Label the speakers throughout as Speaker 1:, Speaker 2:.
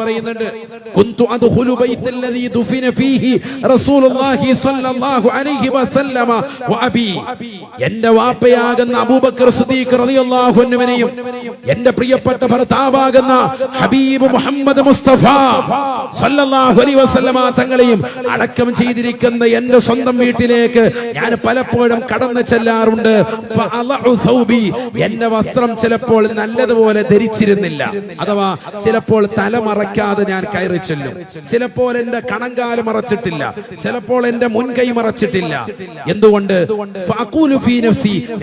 Speaker 1: പറയുന്നുണ്ട് എന്റെ വാപ്പയാകുന്ന അബൂബക്കർ സിദ്ദീഖ് റളിയല്ലാഹു അൻഹുവിനെയും എന്റെ പ്രിയപ്പെട്ട ഭർത്താവാകുന്ന ഹബീബ് മുഹമ്മദ് മുസ്തഫ സല്ലല്ലാഹു അലൈഹി വസല്ലമ തങ്ങളെയും അടക്കം ചെയ്തിരിക്കുന്ന എന്റെ സ്വന്തം വീട്ടിലേക്ക് ഞാൻ പലപ്പോഴും കടന്നു ചെല്ലാറുണ്ട്. എന്റെ വസ്ത്രം ചിലപ്പോൾ നല്ലതുപോലെ ധരിച്ചിരുന്നില്ല. അഥവാ ചിലപ്പോൾ തല മറയ്ക്കാതെ ഞാൻ കയറി ചെല്ലും. ചിലപ്പോൾ എന്റെ കണങ്കാൽ മറച്ചിട്ടില്ല. ചിലപ്പോൾ എന്റെ മുൻകൈ മറച്ചിട്ടില്ല. എന്തുകൊണ്ട്?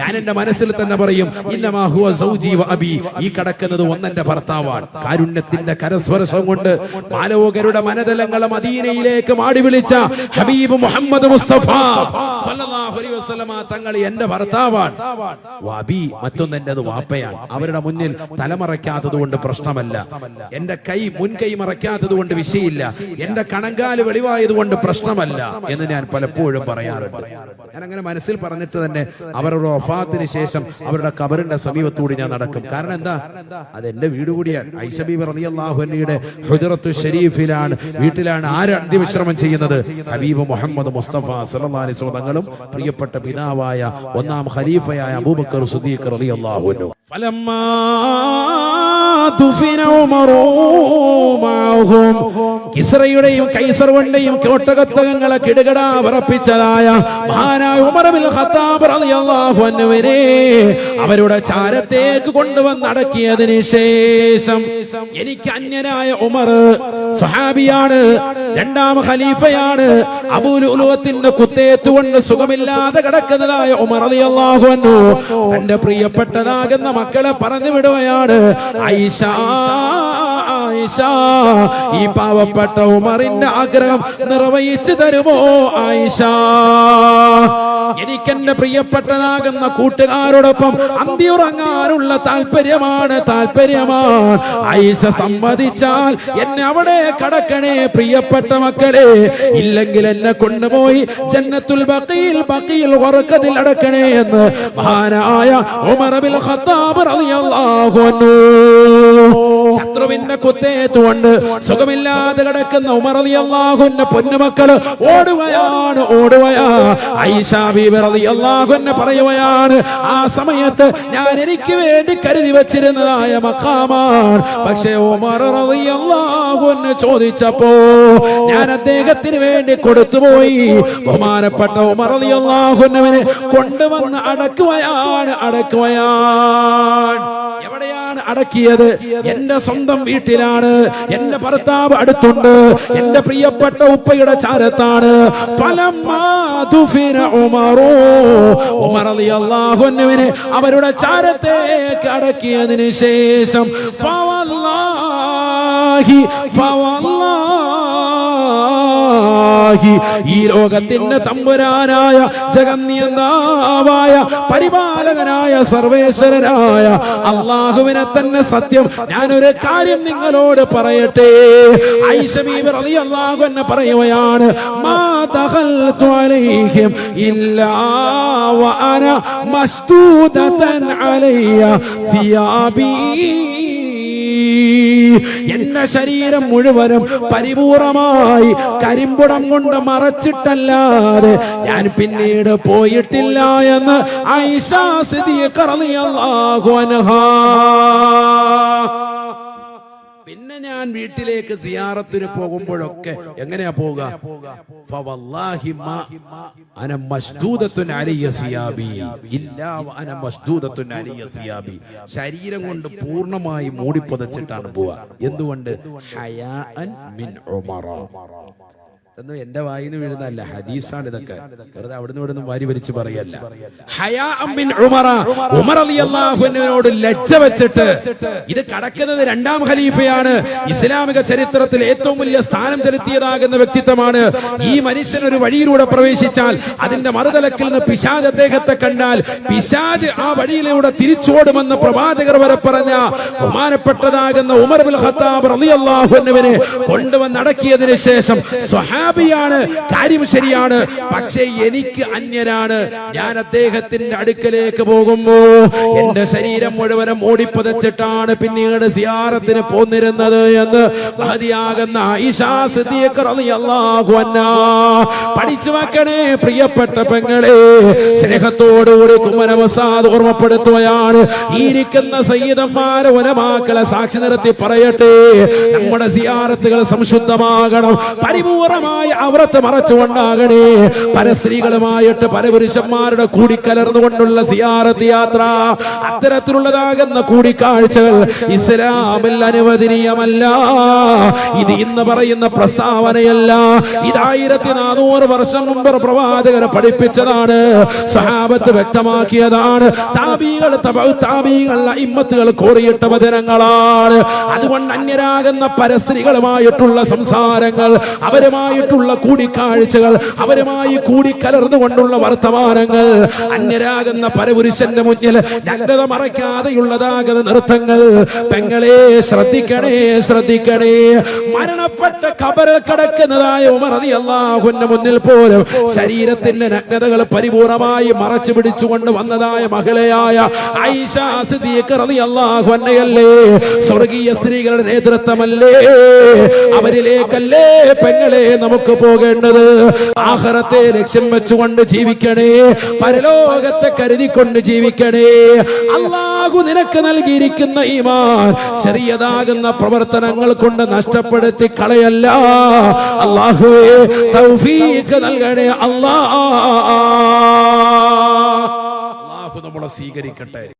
Speaker 1: ഞാൻ എന്റെ മനസ്സിൽ തന്നെ പറയും അബി. ഈ കടക്കുന്നത് ഒന്നെന്റെ ഭർത്താവാണ്. കാരുണ്യത്തിന്റെ കരസ്പർശം കൊണ്ട് മാലോകരുടെ മനതലങ്ങൾ മദീനയിലേക്ക് മാടി വിളിച്ച ഹബീബ് മുഹമ്മദ് മുസ്തഫ. തങ്ങൾ എന്റെ ഭർത്താവാണ്. മറ്റൊന്നെന്റെ വാപ്പയാണ്. അവരുടെ മുന്നിൽ തലമറയ്ക്കാത്തത് കൊണ്ട് പ്രശ്നമല്ല. പ്രശ്നമല്ല. എന്റെ കൈ മുൻകൈ മറയ്ക്കാത്തത് കൊണ്ട് വിശയില്ല എന്റെ കണങ്കാൽ വെളിവായത് കൊണ്ട് പ്രശ്നമല്ല എന്ന് ഞാൻ പലപ്പോഴും പറയാറുണ്ട്. ഞാൻ അങ്ങനെ മനസ്സിൽ പറഞ്ഞിട്ട് തന്നെ അവരുടെ ഒഫാത്തിന് ശേഷം അവരുടെ കബറിന്റെ സമീപത്തൂടി ഞാൻ നടക്കും. കാരണം എന്താ? അതെന്റെ വീട് കൂടിയാണ്. ഐഷബീബ് റളിയല്ലാഹുഅലിയുടെ ഹുജറത്തു ഷരീഫിലാണ് വീട്ടിലാണ് ആര് അന്ത്യവിശ്രമം ചെയ്യുന്നത്? ഹബീബ് മുഹമ്മദ് മുസ്തഫ സലി അലൈഹി പ്രിയപ്പെട്ട പിതാവായ ഒന്നാം ഖലീഫയായ അബൂബക്കർ സുദീഖ് റളിയല്ലാഹു അൻഹു. ഫലമ്മാ دفن عمر معهم കിസ്റയുടെയും കൈസർവന്റെയും കോട്ടകത്തകങ്ങളെ കിടുകടാ വിറപ്പിച്ചതായ മഹാനായ ഉമർ ബിൻ ഖത്താബ് റളിയല്ലാഹു അവരുടെ ചാരത്തേക്ക് കൊണ്ടുവന്ന് അടക്കിയതിന് ശേഷം എനിക്ക് അന്യനായ ഉമർ സഹാബിയാണ് രണ്ടാം ഖലീഫയാണ്. അബൂലുലുവത്തിന്റെ കുത്തേറ്റുകൊണ്ട് സുഖമില്ലാതെ കിടക്കുന്നതായ ഉമർ റളിയല്ലാഹു അൻഹു തന്റെ പ്രിയപ്പെട്ടതാകുന്ന മക്കളെ പറഞ്ഞു വിടുകയാണ് ഐഷ ആയിഷ ഈ പാവപ്പെട്ട ഉമറിന്റെ ആഗ്രഹം നിർവഹിച്ചു തരുമോ ആയിഷ എനിക്ക് എന്റെ പ്രിയപ്പെട്ടതാകുന്ന കൂട്ടുകാരോടൊപ്പം അന്തിയുറങ്ങാനുള്ള താല്പര്യമാണ് താല്പര്യമാണ് ആയിഷ സമ്മതിച്ചാൽ എന്നെ അവിടെ കടക്കണേ പ്രിയപ്പെട്ട മക്കളെ. ഇല്ലെങ്കിൽ എന്നെ കൊണ്ടുപോയി ജന്നത്തുൽ ബഖീൽ ബഖീൽ ഉറക്കത്തിൽ അടക്കണേ എന്ന് മഹാനായ ഉമറബിൽ ഖത്താബ് റളിയല്ലാഹു അൻഹു. ശത്രുവിന്റെ കുത്തേറ്റുകൊണ്ട് സുഖമില്ലാതെ കിടക്കുന്ന ഉമർ പൊന്നുമക്കൾ ഓടുകയാണ് ഓടുകയാ. ഐഷ റളിയല്ലാഹു അൻഹു പറയുകയാണ് ആ സമയത്ത് ഞാൻ എനിക്ക് വേണ്ടി കരുതി വെച്ചിരുന്നതായ മക്കാമാണ് പക്ഷേ ഉമർ റളിയല്ലാഹുവിനെ ചോദിച്ചപ്പോ ഞാൻ അദ്ദേഹത്തിന് വേണ്ടി കൊടുത്തുപോയി. ബഹുമാനപ്പെട്ട ഉമർ റളിയല്ലാഹുവിനെ കൊണ്ടുവന്ന് അടക്കുകയാണ് അടക്കുകയാണ് അടക്കിയത് എന്റെ സ്വന്തം വീട്ടിലാണ്. എന്റെ ഭർത്താവ് അടുത്തുണ്ട്. എന്റെ പ്രിയപ്പെട്ട ഉപ്പയുടെ ചാരത്താണ്. അവരുടെ ചാരത്തേക്ക് അടക്കിയതിന് ശേഷം ഫവല്ലാഹി ഫവല്ലാഹി. ഈ ലോകത്തിന്റെ തമ്പുരാനായ ജഗന്നിയന്താവായ പരിപാലകനായ സർവേശ്വരനായ അള്ളാഹുവിനെ തന്നെ സത്യം ഞാനൊരു കാര്യം നിങ്ങളോട് പറയട്ടെ. അള്ളാഹു അൻഹ പറയുകയാണ് ഇല്ലാ എന്റെ ശരീരം മുഴുവനും പരിപൂർണമായി കരിമ്പുടം കൊണ്ട് മറച്ചിട്ടല്ലാതെ ഞാൻ പിന്നീട് പോയിട്ടില്ല എന്ന് ഐഷ സിദ്ദീഖ് ഞാൻ വീട്ടിലേക്ക് സിയാറത്തിന് പോകുമ്പോഴൊക്കെ എങ്ങനെയാ പോവുക? ശരീരം കൊണ്ട് പൂർണമായി മൂടിപ്പൊതച്ചിട്ടാണ് പോവുക. എന്തുകൊണ്ട്? മിൻ ഉമറ. എന്ന് എന്റെ വായിന്ന് വീഴുന്നതല്ല ഹദീസാണ് ഇതൊക്കെ വെറുതെ അവിടുന്ന് ഇവിടുന്ന് വാരി വലിച്ച് പറയല്ല. അൻഹുവിനോട് ലജ്ജ വെച്ചിട്ട് ഇത് കടക്കുന്നത് രണ്ടാം ഖലീഫയാണ്. ഇസ്ലാമിക ചരിത്രത്തിൽ ഏറ്റവും വലിയ സ്ഥാനം ചെലുത്തിയതാകുന്ന വ്യക്തിത്വമാണ് ഈ മനുഷ്യൻ ഒരു വഴിയിലൂടെ പ്രവേശിച്ചാൽ അതിന്റെ മറുതലക്കിൽ നിന്ന് പിശാദ് അദ്ദേഹത്തെ കണ്ടാൽ പിശാദ് ആ വഴിയിലൂടെ തിരിച്ചോടുമെന്ന് പ്രവാചകർ വരെ പറഞ്ഞ ബഹുമാനപ്പെട്ടതാകുന്ന ഉമർ ബിൽ ഖത്താബ് റളിയല്ലാഹു അൻഹുവിനെ കൊണ്ടുവന്ന് അടക്കിയതിനു ശേഷം സ്വഹാബ സ്വഹാബിയാണ് കാര്യം ശരിയാണ്. പക്ഷേ എനിക്ക് അന്യരാണ് ഞാൻ അദ്ദേഹത്തിന്റെ അടുക്കലേക്ക് പോകുമ്പോ എന്റെ ശരീരം മുഴുവനും ഓടിപ്പതച്ചിട്ടാണ് പിന്നീട് സിയാറത്തിന് പോന്നിരുന്നത് എന്ന് മഹതിയാകുന്ന പഠിച്ചു വെക്കണേ പ്രിയപ്പെട്ട പെങ്ങളെ. സ്നേഹത്തോടുകൂടി കുമരവസാദ് ഓർമ്മപ്പെടുത്തുകയാണ്. ഇരിക്കുന്ന സയ്യിദന്മാരെ ഒരമാക്കളെ സാക്ഷി നിർത്തി പറയട്ടെ. നമ്മുടെ സിയാറത്തുകൾ സംശുദ്ധമാകണം. പരിപൂർണമായ അവറത്ത് മറച്ചുകൊണ്ടാകണേ. പരസ്ത്രീകളുമായിട്ട് പരപുരുഷന്മാരുടെ കൂടിക്കലർന്നുകൊണ്ടുള്ള സിയാറത്ത് യാത്ര അത്തരത്തിലുള്ളതാകുന്ന കൂടിക്കാഴ്ചകൾ ഇസ്ലാമിൽ അനുവദനീയമല്ല. ഇത് ഇന്ന് പറയുന്ന പ്രസ്താവനയല്ല. ഇതായിരത്തി നാനൂറ് വർഷം മുമ്പ് പ്രവാചകരെ പഠിപ്പിച്ചതാണ്. സഹാബത്ത് വ്യക്തമാക്കിയതാണ്. താബീകൾ താബീകൾ ഇമ്മത്തുകൾ കോറിയിട്ട വചനങ്ങളാണ്. അതുകൊണ്ട് അന്യരാകുന്ന പരസ്ത്രീകളുമായിട്ടുള്ള സംസാരങ്ങൾ അവരുമായിട്ടുള്ള കൂടിക്കാഴ്ചകൾ അവരുമായി കൂടിക്കലർന്നുകൊണ്ടുള്ള വർത്തമാനങ്ങൾ അന്യരാകുന്ന പരപുരുഷന്റെ മുന്നിൽ നഗ്നത മറയ്ക്കാതെയുള്ളതാകുന്ന നൃത്തങ്ങൾ. പെങ്ങളെ ശ്രദ്ധിക്കണേ ശ്രദ്ധിക്കണേ. മരണപ്പെട്ട കബറിൽ കിടക്കുന്നതായ ഉമറതി അള്ളാഹുന്റെ മുന്നിൽ പോലും ശരീരത്തിന്റെ നഗ്നതകൾ പരിപൂർണമായി മറച്ചു പിടിച്ചുകൊണ്ട് വന്നതായ മഹിളയായ ഐഷ സിദ്ദീഖ് റളിയല്ലാഹു അൻഹയല്ലേ? സ്വർഗീയ സ്ത്രീകളുടെ നേതൃത്വമല്ലേ? അവരിലേക്കല്ലേ പെങ്ങളെ നമുക്ക് പോകേണ്ടത് ആഹ്റത്തെ ലക്ഷ്യം വെച്ചുകൊണ്ട് ജീവിക്കണേ പരലോകത്തെ കരുതിക്കൊണ്ട് ജീവിക്കണേ. അള്ളാഹു നിനക്ക് നൽകിയിരിക്കുന്ന ഈമാൻ ചെറിയതാകുന്ന പ്രവർത്തനങ്ങൾ കൊണ്ട് നഷ്ടപ്പെടുത്തി കളയല്ല. അള്ളാഹുവേ തൗഫീഖ് നൽകണേ അള്ളാഹു നമ്മളെ സ്വീകരിക്കട്ടെ.